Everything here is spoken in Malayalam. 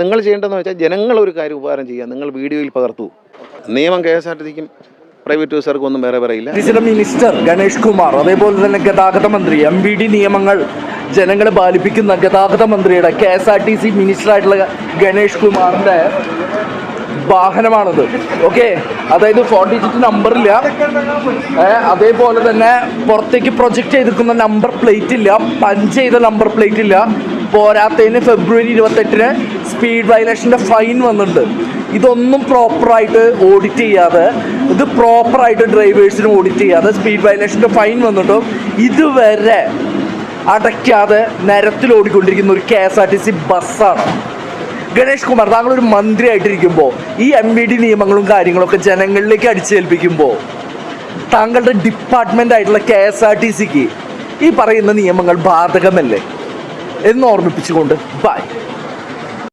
നിങ്ങൾ ചെയ്യേണ്ടതെന്ന് വെച്ചാൽ ജനങ്ങൾ ഒരു കാര്യം ഉപകാരം ചെയ്യുക. നിങ്ങൾ വീഡിയോയിൽ പകർത്തു. നിയമം കെ എസ് ആർ പ്രൈവറ്റ് ബസ്സുകാർക്കും ഒന്നും വേറെ പറയില്ല മിനിസ്റ്റർ ഗണേഷ് കുമാർ അതേപോലെ തന്നെ ഗതാഗത മന്ത്രി എം ബി ഡി നിയമങ്ങൾ ജനങ്ങളെ പാലിപ്പിക്കുന്ന ഗതാഗത മന്ത്രിയുടെ K S R T C മിനിസ്റ്ററായിട്ടുള്ള Ganesh കുമാറിന്റെ വാഹനമാണത്. ഓക്കെ അതായത് ഫോർ ഡിജിറ്റ് നമ്പറില്ല അതേപോലെ തന്നെ പുറത്തേക്ക് പ്രൊജക്റ്റ് ചെയ്തിരിക്കുന്ന നമ്പർ പ്ലേറ്റ് ഇല്ല. പഞ്ച് ചെയ്ത നമ്പർ പ്ലേറ്റ് ഇല്ല. പോരാത്തതിന് ഫെബ്രുവരി ഇരുപത്തെട്ടിന് സ്പീഡ് വയലേഷന്റെ ഫൈൻ വന്നിട്ടുണ്ട്. ഇതൊന്നും പ്രോപ്പറായിട്ട് ഓഡിറ്റ് ചെയ്യാതെ ഇത് പ്രോപ്പറായിട്ട് ഡ്രൈവേഴ്സിന് ഓഡിറ്റ് ചെയ്യാതെ സ്പീഡ് വയലേഷന്റെ ഫൈൻ വന്നിട്ടും ഇതുവരെ അടയ്ക്കാതെ നിരത്തിൽ ഓടിക്കൊണ്ടിരിക്കുന്ന ഒരു K S R T C ബസ്സാണ്. ഗണേഷ് കുമാർ താങ്കൾ ഒരു മന്ത്രിയായിട്ടിരിക്കുമ്പോൾ ഈ എം വി ഡി നിയമങ്ങളും കാര്യങ്ങളൊക്കെ ജനങ്ങളിലേക്ക് അടിച്ചേൽപ്പിക്കുമ്പോൾ താങ്കളുടെ ഡിപ്പാർട്ട്മെന്റ് ആയിട്ടുള്ള കെ എസ് ആർ ടി സിക്ക് ഈ പറയുന്ന നിയമങ്ങൾ ബാധകമല്ലേ? എന്ന് ഓർമ്മിപ്പിച്ചുകൊണ്ട് ബൈ